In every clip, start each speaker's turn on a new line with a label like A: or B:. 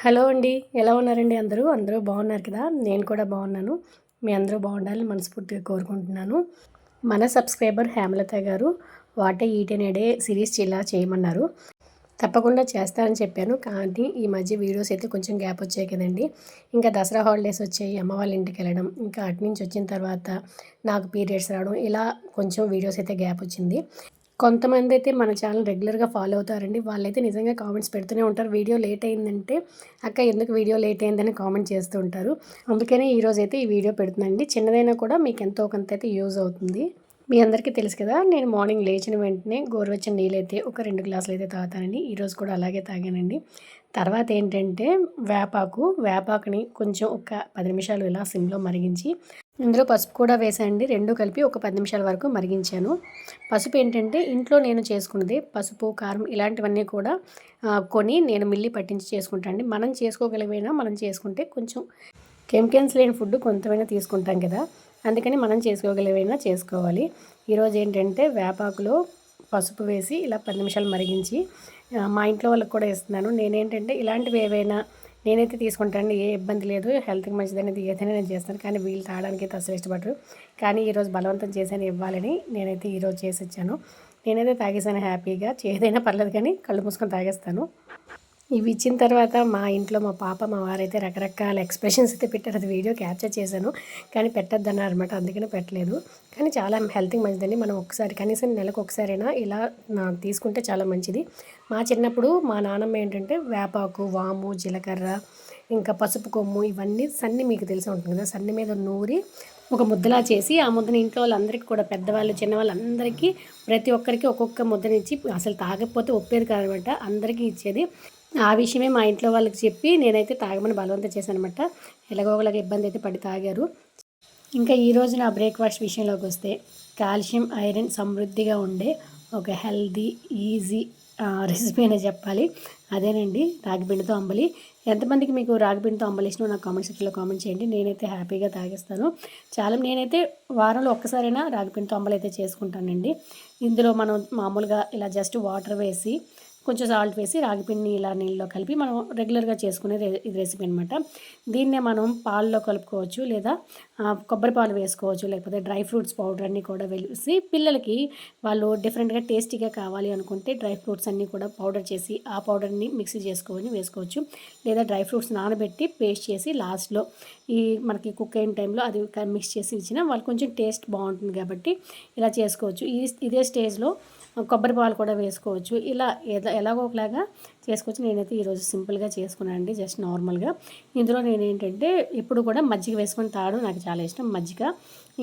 A: Hello అండి. ఎలా ఉన్నారండి అందరూ? అందరూ బాగున్నారు కదా? నేను కూడా బాగున్నాను. మీ అందరూ బాగుండాలని మనస్ఫూర్తిగా కోరుకుంటున్నాను. మన సబ్స్క్రైబర్ హేమలత గారు వాటే ఈటెనేడే సిరీస్ ఇలా చేయమన్నారు. తప్పకుండా చేస్తానని చెప్పాను. కానీ ఈ మధ్య వీడియోస్ అయితే కొంచెం గ్యాప్ వచ్చాయి కదండి. ఇంకా దసరా హాలిడేస్ వచ్చాయి. అమ్మ వాళ్ళ ఇంటికి వెళ్ళడం ఇంకా అటు నుంచి వచ్చిన తర్వాత నాకు పీరియడ్స్ రావడం ఇలా కొంచెం వీడియోస్ అయితే గ్యాప్ వచ్చింది. కొంతమంది అయితే మన ఛానల్ రెగ్యులర్గా ఫాలో అవుతారండి. వాళ్ళైతే నిజంగా కామెంట్స్ పెడుతూనే ఉంటారు. వీడియో లేట్ అయిందంటే అక్క ఎందుకు వీడియో లేట్ అయిందని కామెంట్ చేస్తూ ఉంటారు? అందుకనే ఈరోజు అయితే ఈ వీడియో పెడుతుందండి చిన్నదైనా కూడా మీకు ఎంతో కొంత అయితే యూజ్ అవుతుంది. మీ అందరికీ తెలుసు కదా నేను మార్నింగ్ లేచిన వెంటనే గోరువెచ్చని నీళ్ళైతే ఒక రెండు గ్లాసులు అయితే తాగుతానండి ఈరోజు కూడా అలాగే తాగానండి. తర్వాత ఏంటంటే వేపాకు వేపాకుని కొంచెం ఒక పది నిమిషాలు ఇలా సిమ్లో మరిగించి ఇందులో పసుపు కూడా వేసానండి రెండు కలిపి ఒక పది నిమిషాల వరకు మరిగించాను. పసుపు ఏంటంటే ఇంట్లో నేను చేసుకున్నది పసుపు కారం ఇలాంటివన్నీ కూడా కొని నేను మిల్లి పట్టించి చేసుకుంటాను మనం చేసుకోగలిగినా మనం చేసుకుంటే కొంచెం కెమికల్స్ లేని ఫుడ్ కొంతమైనా తీసుకుంటాం కదా. అందుకని మనం చేసుకోగలిగినా చేసుకోవాలి. ఈరోజు ఏంటంటే వేపాకులో పసుపు వేసి ఇలా పది నిమిషాలు మరిగించి మా ఇంట్లో వాళ్ళకి కూడా ఇస్తున్నాను. నేనేంటంటే ఇలాంటివి ఏవైనా నేనైతే తీసుకుంటాను ఏ ఇబ్బంది లేదు. హెల్త్కి మంచిదనేది ఏదైనా నేను చేస్తాను. కానీ వీళ్ళు తాగడానికి అయితే అసలు ఇష్టపడరు. కానీ ఈరోజు బలవంతం చేశాను ఇవ్వాలని నేనైతే ఈరోజు చేసి వచ్చాను నేనైతే తాగేసాను హ్యాపీగా. ఏదైనా పర్లేదు కానీ కళ్ళు మూసుకొని తాగేస్తాను. ఇవి ఇచ్చిన తర్వాత మా ఇంట్లో మా పాప మా వారైతే రకరకాల ఎక్స్ప్రెషన్స్ అయితే పెట్టారు. అది వీడియో క్యాప్చర్ చేశాను. కానీ పెట్టద్దన్నారు అనమాట అందుకని పెట్టలేదు. కానీ చాలా హెల్త్కి మంచిదండి. మనం ఒకసారి కనీసం నెలకు ఒకసారైనా ఇలా తీసుకుంటే చాలా మంచిది. మా చిన్నప్పుడు మా నాన్నమ్మ ఏంటంటే వేపాకు వాము జీలకర్ర ఇంకా పసుపు కొమ్ము ఇవన్నీ సన్ని మీకు తెలిసి ఉంటుంది కదా. సన్ని మీద నూరి ఒక ముద్దలా చేసి ఆ ముద్దని ఇంట్లో వాళ్ళందరికీ కూడా పెద్దవాళ్ళు చిన్నవాళ్ళందరికీ ప్రతి ఒక్కరికి ఒక్కొక్క ముద్దనిచ్చి అసలు తాగకపోతే ఒప్పేది కాదనమాట అందరికీ ఇచ్చేది. ఆ విషయమే మా ఇంట్లో వాళ్ళకి చెప్పి నేనైతే తాగమని బలవంతం చేశాను అనమాట ఎలాగోలాగా ఇబ్బంది అయితే పడి తాగారు. ఇంకా ఈరోజు నా బ్రేక్ఫాస్ట్ విషయంలోకి వస్తే కాల్షియం ఐరన్ సమృద్ధిగా ఉండే ఒక హెల్దీ ఈజీ రెసిపీ అనే చెప్పాలి. అదేనండి రాగిపిండితో అంబలి. ఎంతమందికి మీకు రాగిపిండితో అంబలి ఇష్టం నాకు కామెంట్ సెక్షన్లో కామెంట్ చేయండి. నేనైతే హ్యాపీగా తాగేస్తాను. చాలా నేనైతే వారంలో ఒక్కసారైనా రాగిపిండితో అంబలి అయితే చేసుకుంటానండి. ఇందులో మనం మామూలుగా ఇలా జస్ట్ వాటర్ వేసి కొంచెం సాల్ట్ వేసి రాగిపిండిని ఇలా నీళ్ళలో కలిపి మనం రెగ్యులర్గా చేసుకునే ఇది రెసిపీ అనమాట దీన్నే మనం పాల్లో కలుపుకోవచ్చు లేదా కొబ్బరి పాలు వేసుకోవచ్చు లేకపోతే డ్రై ఫ్రూట్స్ పౌడర్ అన్నీ కూడా వేసి పిల్లలకి వాళ్ళు డిఫరెంట్గా టేస్టీగా కావాలి అనుకుంటే డ్రై ఫ్రూట్స్ అన్నీ కూడా పౌడర్ చేసి ఆ పౌడర్ని మిక్సీ చేసుకొని వేసుకోవచ్చు. లేదా డ్రై ఫ్రూట్స్ నానబెట్టి పేస్ట్ చేసి లాస్ట్లో ఈ మనకి కుక్ అయిన టైంలో అది మిక్స్ చేసి ఇచ్చిన వాళ్ళు కొంచెం టేస్ట్ బాగుంటుంది కాబట్టి ఇలా చేసుకోవచ్చు. ఈ ఇదే స్టేజ్లో కొబ్బరి పాలు కూడా వేసుకోవచ్చు. ఇలా ఎలాగో చేసుకొచ్చి చేసుకోవచ్చు నేనైతే ఈరోజు సింపుల్గా చేసుకున్నాను అండి జస్ట్ నార్మల్గా. ఇందులో నేను ఏంటంటే ఇప్పుడు కూడా మజ్జిగ వేసుకొని తాగడం నాకు చాలా ఇష్టం మజ్జిగ.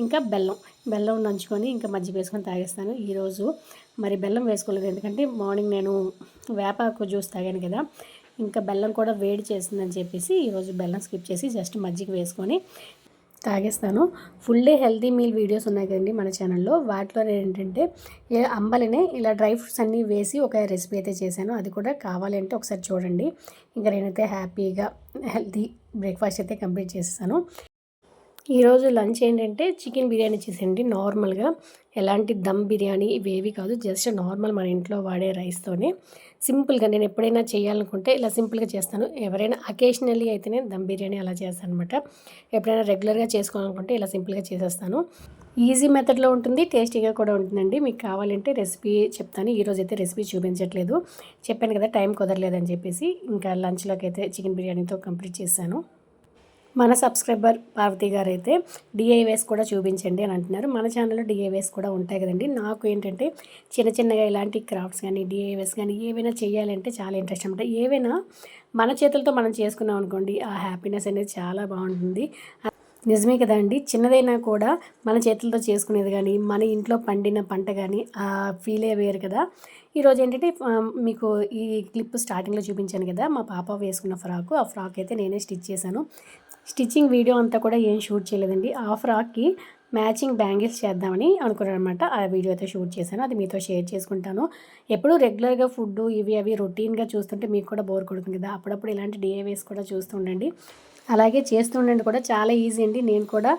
A: ఇంకా బెల్లం బెల్లం నంచుకొని ఇంకా మజ్జిగ వేసుకొని తాగేస్తాను. ఈరోజు మరి బెల్లం వేసుకోలేదు ఎందుకంటే మార్నింగ్ నేను వేపాకు జ్యూస్ తాగాను కదా ఇంకా బెల్లం కూడా వేడి చేసిందని చెప్పేసి ఈరోజు బెల్లం స్కిప్ చేసి జస్ట్ మజ్జిగ వేసుకొని తాగేస్తాను. Full day healthy meal videos ఉన్నాయి కదండి మన ఛానల్లో వాటిలో ఏంటంటే అంబలినే ఇలా డ్రై ఫ్రూట్స్ అన్నీ వేసి ఒక రెసిపీ అయితే చేశాను. అది కూడా కావాలంటే ఒకసారి చూడండి. ఇంకా నేనైతే హ్యాపీగా హెల్తీ బ్రేక్ఫాస్ట్ అయితే కంప్లీట్ చేస్తాను ఈరోజు లంచ్ ఏంటంటే చికెన్ బిర్యానీ చేసేయండి నార్మల్గా. ఎలాంటి దమ్ బిర్యానీ ఇవేవి కాదు జస్ట్ నార్మల్ మన ఇంట్లో వాడే రైస్తోనే సింపుల్గా నేను ఎప్పుడైనా చేయాలనుకుంటే ఇలా సింపుల్గా చేస్తాను. ఎవరైనా అకేషనల్లీ అయితేనే దమ్ బిర్యానీ అలా చేస్తాను అనమాట ఎప్పుడైనా రెగ్యులర్గా చేసుకోవాలనుకుంటే ఇలా సింపుల్గా చేసేస్తాను. ఈజీ మెథడ్లో ఉంటుంది టేస్టీగా కూడా ఉంటుందండి. మీకు కావాలంటే రెసిపీ చెప్తాను. ఈరోజు అయితే రెసిపీ చూపించట్లేదు. చెప్పాను కదా టైం కుదరలేదని చెప్పేసి ఇంకా లంచ్లోకి అయితే చికెన్ బిర్యానీతో కంప్లీట్ చేశాను. మన సబ్స్క్రైబర్ పార్వతి గారు అయితే డిఐవేస్ కూడా చూపించండి అని అంటున్నారు. మన ఛానల్లో డిఐవేస్ కూడా ఉంటాయి కదండి. నాకు ఏంటంటే చిన్న చిన్నగా ఇలాంటి క్రాఫ్ట్స్ కానీ డిఐవేస్ కానీ ఏవైనా చేయాలంటే చాలా ఇంట్రెస్ట్ అనమాట ఏవైనా మన చేతులతో మనం చేసుకున్నాం అనుకోండి ఆ హ్యాపీనెస్ అనేది చాలా బాగుంటుంది. నిజమే కదండి చిన్నదైనా కూడా మన చేతులతో చేసుకునేది కానీ మన ఇంట్లో పండిన పంట కానీ ఆ ఫీలే వేరు కదా. ఈరోజు ఏంటంటే మీకు ఈ క్లిప్ స్టార్టింగ్లో చూపించాను కదా మా పాప వేసుకున్న ఫ్రాక్. ఆ ఫ్రాక్ అయితే నేనే స్టిచ్ చేశాను. స్టిచ్చింగ్ వీడియో అంతా కూడా ఏం షూట్ చేయలేదండి. ఆ ఫ్రాక్కి మ్యాచింగ్ బ్యాంగిల్స్ చేద్దామని అనుకున్నాను అనమాట ఆ వీడియో అయితే షూట్ చేశాను. అది మీతో షేర్ చేసుకుంటాను. ఎప్పుడు రెగ్యులర్గా ఫుడ్ ఇవి అవి రొటీన్గా చూస్తుంటే మీకు కూడా బోర్ కొడుతుంది కదా. అప్పుడప్పుడు ఇలాంటి డిఏవేస్ కూడా చూస్తుండండి అలాగే చేస్తుండండి కూడా చాలా ఈజీ అండి. నేను కూడా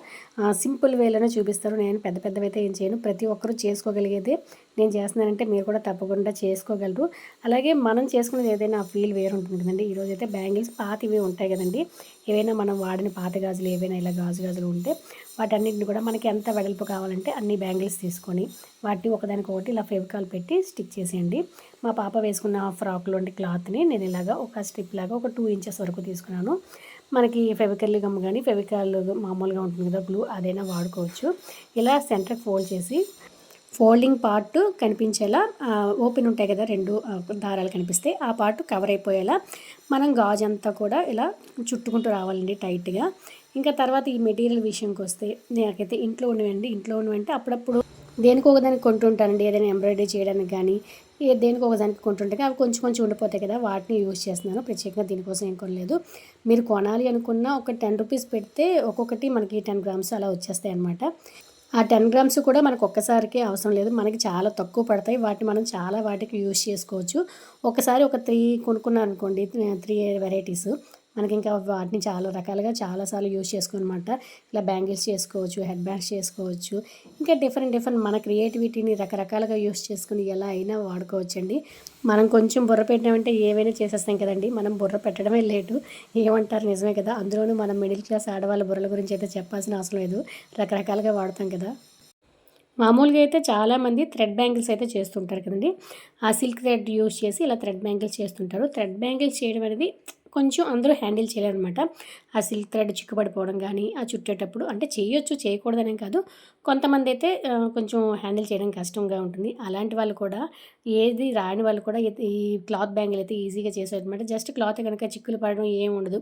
A: సింపుల్ వేలోనే చూపిస్తాను నేను పెద్ద పెద్దవైతే ఏం చేయను. ప్రతి ఒక్కరూ చేసుకోగలిగేదే నేను చేస్తున్నానంటే మీరు కూడా తప్పకుండా చేసుకోగలరు. అలాగే మనం చేసుకునేది ఏదైనా ఫీల్ వేరు ఉంటుంది కదండి. ఈరోజు అయితే బ్యాంగిల్స్ పాతివి ఉంటాయి కదండి. ఏవైనా మనం వాడిన పాత గాజులు ఏవైనా ఇలా గాజు గాజులు ఉంటే వాటన్నిటిని కూడా మనకి ఎంత వెడల్పు కావాలంటే అన్ని బ్యాంగిల్స్ తీసుకొని వాటిని ఒకదానికొకటి ఇలా ఫెవికాల్ పెట్టి స్టిక్ చేసేయండి. మా పాప వేసుకున్న ఫ్రాక్లోని క్లాత్ని నేను ఇలాగా ఒక స్ట్రిప్ లాగా ఒక టూ ఇంచెస్ వరకు తీసుకున్నాను. మనకి ఫెవికల్ గమ్ కానీ ఫెవికాల్ మామూలుగా ఉంటుంది కదా గ్లూ అదైనా వాడుకోవచ్చు. ఇలా సెంటర్ ఫోల్డ్ చేసి ఫోల్డింగ్ పార్ట్ కనిపించేలా ఓపెన్ ఉంటాయి కదా రెండు దారాలు కనిపిస్తే ఆ పార్ట్ కవర్ అయిపోయేలా మనం గాజు అంతా కూడా ఇలా చుట్టుకుంటూ రావాలండి టైట్గా. ఇంకా తర్వాత ఈ మెటీరియల్ విషయంకి వస్తే నాకైతే ఇంట్లో ఉన్నవండి ఇంట్లో ఉన్నవంటే అప్పుడప్పుడు దేనికి ఒకదానికి కొంటుంటానండి ఏదైనా ఎంబ్రాయిడరీ చేయడానికి కానీ ఏ దేనికి ఒకదానికి కొంటుంటే అవి కొంచెం కొంచెం ఉండిపోతాయి కదా వాటిని యూజ్ చేస్తున్నాను. ప్రత్యేకంగా దీనికోసం ఏం కొనలేదు. మీరు కొనాలి అనుకున్న ఒక టెన్ రూపీస్ పెడితే ఒక్కొక్కటి మనకి టెన్ గ్రామ్స్ అలా వచ్చేస్తాయి అనమాట ఆ టెన్ గ్రామ్స్ కూడా మనకు ఒక్కసారికి అవసరం లేదు. మనకి చాలా తక్కువ పడతాయి. వాటిని మనం చాలా వాటికి యూజ్ చేసుకోవచ్చు. ఒకసారి ఒక త్రీ కొనుక్కున్నారనుకోండి త్రీ వెరైటీస్. మనకి ఇంకా వాటిని చాలా రకాలుగా చాలాసార్లు యూజ్ చేసుకోనమాట ఇలా బ్యాంగిల్స్ చేసుకోవచ్చు హెడ్ బ్యాండ్స్ చేసుకోవచ్చు. ఇంకా డిఫరెంట్ డిఫరెంట్ మన క్రియేటివిటీని రకరకాలుగా యూజ్ చేసుకుని ఎలా అయినా వాడుకోవచ్చండి. మనం కొంచెం బుర్ర పెట్టామంటే ఏవైనా చేసేస్తాం కదండి. మనం బుర్ర పెట్టడమే లేటు. ఏమంటారు నిజమే కదా. అందులోనూ మనం మిడిల్ క్లాస్ ఆడవాళ్ళ బుర్రల గురించి అయితే చెప్పాల్సిన అవసరం లేదు. రకరకాలుగా వాడతాం కదా. మామూలుగా అయితే చాలామంది థ్రెడ్ బ్యాంగిల్స్ అయితే చేస్తుంటారు కదండి. ఆ సిల్క్ థ్రెడ్ యూస్ చేసి ఇలా థ్రెడ్ బ్యాంగిల్స్ చేస్తుంటారు. థ్రెడ్ బ్యాంగిల్స్ చేయడం అనేది కొంచెం అందరూ హ్యాండిల్ చేయలేరనమాట. ఆ సిల్క్ థ్రెడ్ చిక్కుపడిపోవడం కానీ ఆ చుట్టేటప్పుడు అంటే చేయొచ్చు చేయకూడదనే కాదు. కొంతమంది అయితే కొంచెం హ్యాండిల్ చేయడం కష్టంగా ఉంటుంది. అలాంటి వాళ్ళు కూడా ఏది రాని వాళ్ళు కూడా ఈ క్లాత్ బ్యాంగిల్ అయితే ఈజీగా చేసేదన్నమాట జస్ట్ క్లాత్ కనుక చిక్కులు పడడం ఏం ఉండదు.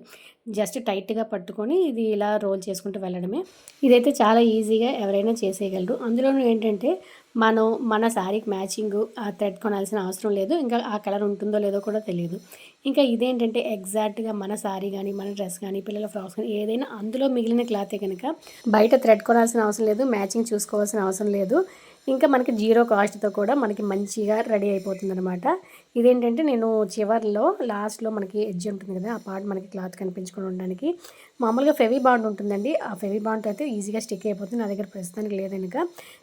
A: జస్ట్ టైట్గా పట్టుకొని ఇది ఇలా రోల్ చేసుకుంటూ వెళ్ళడమే. ఇదైతే చాలా ఈజీగా ఎవరైనా చేసేయగలరు. అందులోనూ ఏంటంటే మనం మన శారీకి మ్యాచింగ్ ఆ థ్రెడ్ కొనాల్సిన అవసరం లేదు. ఇంకా ఆ కలర్ ఉంటుందో లేదో కూడా తెలియదు. ఇంకా ఇదేంటంటే ఎగ్జాక్ట్గా మన శారీ కానీ మన డ్రెస్ కానీ పిల్లల ఫ్రాక్స్ కానీ ఏదైనా అందులో మిగిలిన క్లాతే కనుక బయట థ్రెడ్ కొనాల్సిన అవసరం లేదు మ్యాచింగ్ చూసుకోవాల్సిన అవసరం లేదు. ఇంకా మనకి జీరో కాస్ట్తో కూడా మనకి మంచిగా రెడీ అయిపోతుంది అనమాట ఇదేంటంటే నేను చివర్లో లాస్ట్లో మనకి ఎడ్జ్ ఉంటుంది కదా ఆ పార్ట్ మనకి క్లాత్ కనిపించుకొని ఉండడానికి. మామూలుగా ఫెవీ బాండ్ ఉంటుందండి. ఆ ఫెవీ బాండ్ అయితే ఈజీగా స్టిక్ అయిపోతుంది. నా దగ్గర ప్రస్తుతానికి లేదనుక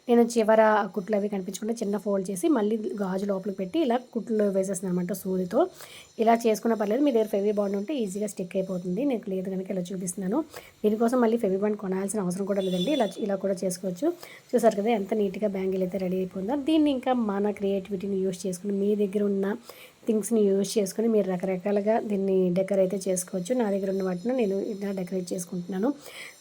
A: నేను చివర కుట్లు అవి కనిపించకుండా చిన్న ఫోల్డ్ చేసి మళ్ళీ గాజు లోపలికి పెట్టి ఇలా కుట్లు వేసేస్తాను అనమాట సూదితో. ఇలా చేసుకున్న పర్లేదు మీ దగ్గర ఫెవీ బాండ్ ఉంటే ఈజీగా స్టిక్ అయిపోతుంది. నేను లేదు కనుక ఇలా చూపిస్తున్నాను. దీనికోసం మళ్ళీ ఫెవీ బాండ్ కొనాల్సిన అవసరం కూడా లేదండి. ఇలా ఇలా కూడా చేసుకోవచ్చు. చూసారు కదా ఎంత నీట్గా బ్యాంగ్ అయితే రెడీ అయిపోయిందో దీన్ని ఇంకా మన క్రియేటివిటీని యూస్ చేసుకుని మీ దగ్గర ఉన్న థింగ్స్ని యూజ్ చేసుకుని మీరు రకరకాలుగా దీన్ని డెకరేట్ అయితే చేసుకోవచ్చు. నా దగ్గర ఉన్న వాటిని నేను ఇలా డెకరేట్ చేసుకుంటున్నాను.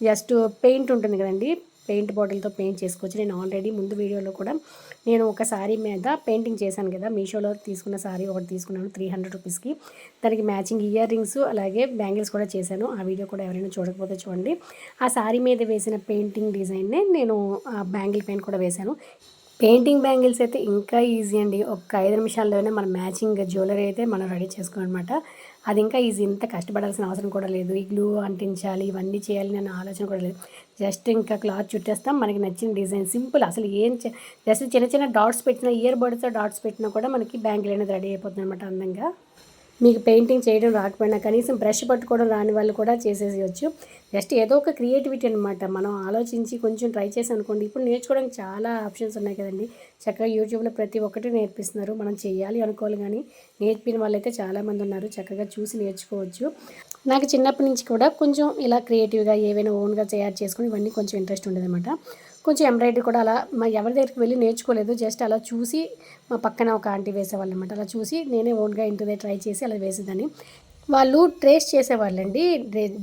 A: జస్ట్ పెయింట్ ఉంటుంది కదండి పెయింట్ బాటిల్తో పెయింట్ చేసుకోవచ్చు. నేను ఆల్రెడీ ముందు వీడియోలో కూడా నేను ఒక శారీ మీద పెయింటింగ్ చేశాను కదా మీషోలో తీసుకున్న శారీ ఒకటి తీసుకున్నాను త్రీ హండ్రెడ్ రూపీస్కి. దానికి మ్యాచింగ్ ఇయర్ రింగ్స్ అలాగే బ్యాంగిల్స్ కూడా చేశాను. ఆ వీడియో కూడా ఎవరైనా చూడకపోతే చూడండి. ఆ శారీ మీద వేసిన పెయింటింగ్ డిజైన్నే నేను బ్యాంగిల్ పెయింట్ కూడా వేశాను. పెయింటింగ్ బ్యాంగిల్స్ అయితే ఇంకా ఈజీ అండి. ఒక ఐదు నిమిషాల్లోనే మన మ్యాచింగ్ జ్యువెలరీ అయితే మనం రెడీ చేసుకోవాలన్నమాట. అది ఇంకా ఈజీ. ఇంత కష్టపడాల్సిన అవసరం కూడా లేదు. ఈ గ్లూ అంటించాలి ఇవన్నీ చేయాలి అనే ఆలోచన కూడా లేదు. జస్ట్ ఇంకా క్లాత్ చుట్టేస్తాం. మనకి నచ్చిన డిజైన్ సింపుల్. అసలు ఏం జస్ట్ చిన్న చిన్న డాట్స్ పెట్టినా ఇయర్ బడ్స్తో డాట్స్ పెట్టినా కూడా మనకి బ్యాంగిల్ అనేది రెడీ అయిపోతుంది అనమాట అందంగా. మీకు పెయింటింగ్ చేయడం రాకపోయినా కనీసం బ్రష్ పట్టుకోవడం రాని వాళ్ళు కూడా చేసేసేయచ్చు. జస్ట్ ఏదో ఒక క్రియేటివిటీ అనమాట మనం ఆలోచించి కొంచెం ట్రై చేసి అనుకోండి. ఇప్పుడు నేర్చుకోవడానికి చాలా ఆప్షన్స్ ఉన్నాయి కదండి. చక్కగా యూట్యూబ్లో ప్రతి ఒక్కటి నేర్పిస్తున్నారు. మనం చేయాలి అనుకోవాలి కానీ నేర్పిన వాళ్ళైతే చాలామంది ఉన్నారు. చక్కగా చూసి నేర్చుకోవచ్చు. నాకు చిన్నప్పటి నుంచి కూడా కొంచెం ఇలా క్రియేటివ్గా ఏవైనా ఓన్గా తయారు చేసుకుని ఇవన్నీ కొంచెం ఇంట్రెస్ట్ ఉండేదన్నమాట. కొంచెం ఎంబ్రాయిడరీ కూడా అలా మా ఎవరి దగ్గరికి వెళ్ళి నేర్చుకోలేదు. జస్ట్ అలా చూసి మా పక్కన ఒక ఆంటీ వేసేవాళ్ళు అనమాట అలా చూసి నేనే ఓన్గా ఇంటిదే ట్రై చేసి అలా వేసేదాన్ని. వాళ్ళు ట్రేస్ చేసేవాళ్ళండి.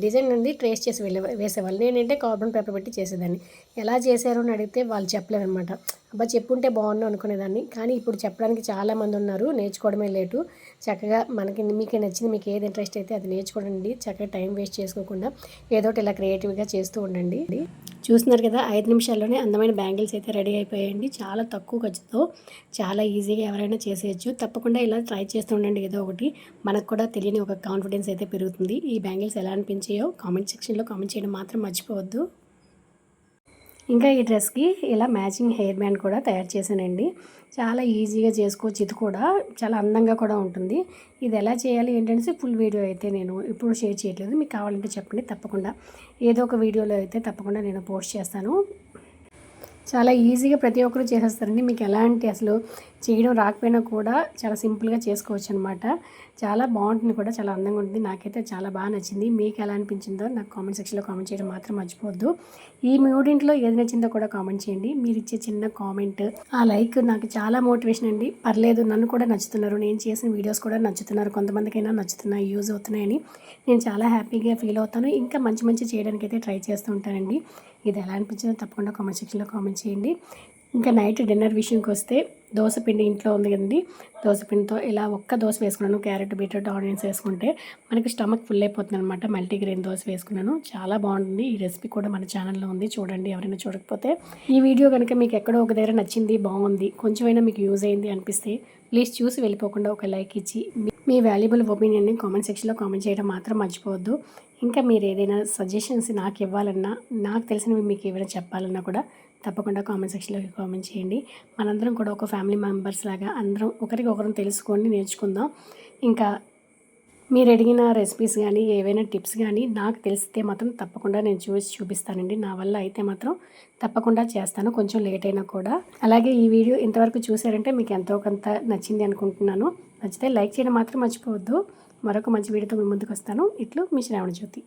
A: డిజైన్ అనేది ట్రేస్ చేసి వెళ్ళే వేసేవాళ్ళు. నేనంటే కార్బన్ పేపర్ పెట్టి చేసేదాన్ని. ఎలా చేశారు అని అడిగితే వాళ్ళు చెప్పలేదనమాట అబ్బా చెప్పుంటే బాగున్నాను అనుకునేదాన్ని. కానీ ఇప్పుడు చెప్పడానికి చాలామంది ఉన్నారు. నేర్చుకోవడమే లేటు. చక్కగా మనకి మీకు నచ్చింది మీకు ఏది ఇంట్రెస్ట్ అయితే అది నేర్చుకోండి. చక్కగా టైం వేస్ట్ చేసుకోకుండా ఏదో ఇలా క్రియేటివ్గా చేస్తూ ఉండండి. చూస్తున్నారు కదా ఐదు నిమిషాల్లోనే అందమైన బ్యాంగిల్స్ అయితే రెడీ అయిపోయాయండి. చాలా తక్కువ ఖర్చుతో చాలా ఈజీగా ఎవరైనా చేసేయచ్చు. తప్పకుండా ఇలా ట్రై చేస్తూ ఉండండి ఏదో ఒకటి. మనకు కూడా తెలియని ఒక కాన్ఫిడెన్స్ అయితే పెరుగుతుంది. ఈ బ్యాంగిల్స్ ఎలా అనిపించాయో కామెంట్ సెక్షన్లో కామెంట్ చేయడం మాత్రం మర్చిపోవద్దు. ఇంకా ఈ డ్రెస్కి ఇలా మ్యాచింగ్ హెయిర్ బ్యాండ్ కూడా తయారు చేశానండి. చాలా ఈజీగా చేసుకోవచ్చు. ఇది కూడా చాలా అందంగా కూడా ఉంటుంది. ఇది ఎలా చేయాలి ఏంటంటే ఫుల్ వీడియో అయితే నేను ఇప్పుడు షేర్ చేయట్లేదు. మీకు కావాలంటే చెప్పండి. తప్పకుండా ఏదో ఒక వీడియోలో అయితే తప్పకుండా నేను పోస్ట్ చేస్తాను. చాలా ఈజీగా ప్రతి ఒక్కరు చేసేస్తారండి. మీకు ఎలాంటి అసలు చేయడం రాకపోయినా కూడా చాలా సింపుల్గా చేసుకోవచ్చు అనమాట చాలా బాగుంటుంది కూడా చాలా అందంగా ఉంటుంది. నాకైతే చాలా బాగా నచ్చింది. మీకు ఎలా అనిపించిందో నాకు కామెంట్ సెక్షన్లో కామెంట్ చేయడం మాత్రం మర్చిపోవద్దు. ఈ మూడింట్లో ఏది నచ్చిందో కూడా కామెంట్ చేయండి. మీరు ఇచ్చే చిన్న కామెంట్ ఆ లైక్ నాకు చాలా మోటివేషన్ అండి. పర్లేదు నన్ను కూడా నచ్చుతున్నారు. నేను చేసిన వీడియోస్ కూడా నచ్చుతున్నారు. కొంతమందికైనా నచ్చుతున్నాయి యూజ్ అవుతున్నాయని. నేను చాలా హ్యాపీగా ఫీల్ అవుతాను. ఇంకా మంచి మంచి చేయడానికి అయితే ట్రై చేస్తూ ఉంటానండి. ఇది ఎలా అనిపించిందో తప్పకుండా కామెంట్ సెక్షన్లో కామెంట్ చేయండి. ఇంకా నైట్ డిన్నర్ విషయంకి వస్తే దోశ పిండి ఇంట్లో ఉంది కదండి. దోశపిండితో ఇలా ఒక్క దోశ వేసుకున్నాను. క్యారెట్ బీట్రూట్ ఆనియన్స్ వేసుకుంటే మనకి స్టమక్ ఫుల్ అయిపోతుంది అనమాట మల్టీగ్రెయిన్ దోశ వేసుకున్నాను. చాలా బాగుంటుంది. ఈ రెసిపీ కూడా మన ఛానల్లో ఉంది. చూడండి ఎవరైనా చూడకపోతే. ఈ వీడియో కనుక మీకు ఎక్కడో ఒక దగ్గర నచ్చింది బాగుంది కొంచెమైనా మీకు యూజ్ అయింది అనిపిస్తే ప్లీజ్ చూసి వెళ్ళిపోకుండా ఒక లైక్ ఇచ్చి మీ- వాల్యుబుల్ ఒపీనియన్ని కామెంట్ సెక్షన్లో కామెంట్ చేయడం మాత్రం మర్చిపోవద్దు. ఇంకా మీరు ఏదైనా సజెషన్స్ నాకు ఇవ్వాలన్నా నాకు తెలిసినవి మీకు ఏమైనా చెప్పాలన్నా కూడా తప్పకుండా కామెంట్ సెక్షన్లో కామెంట్ చేయండి. మనందరం కూడా ఒక ఫ్యామిలీ మెంబర్స్ లాగా అందరం ఒకరికి ఒకరం తెలుసుకోండి నేర్చుకుందాం. ఇంకా మీరు అడిగిన రెసిపీస్ కానీ ఏవైనా టిప్స్ కానీ నాకు తెలిస్తే మాత్రం తప్పకుండా నేను చూసి చూపిస్తానండి. నా వల్ల అయితే మాత్రం తప్పకుండా చేస్తాను. కొంచెం లేట్ అయినా కూడా. అలాగే ఈ వీడియో ఇంతవరకు చూసారంటే మీకు ఎంతో కొంత నచ్చింది అనుకుంటున్నాను. నచ్చితే లైక్ చేయడం మాత్రం మర్చిపోవద్దు. మరొక మంచి వీడియోతో మీ ముందుకు వస్తాను. ఇట్లు మీ శ్రావణ జ్యోతి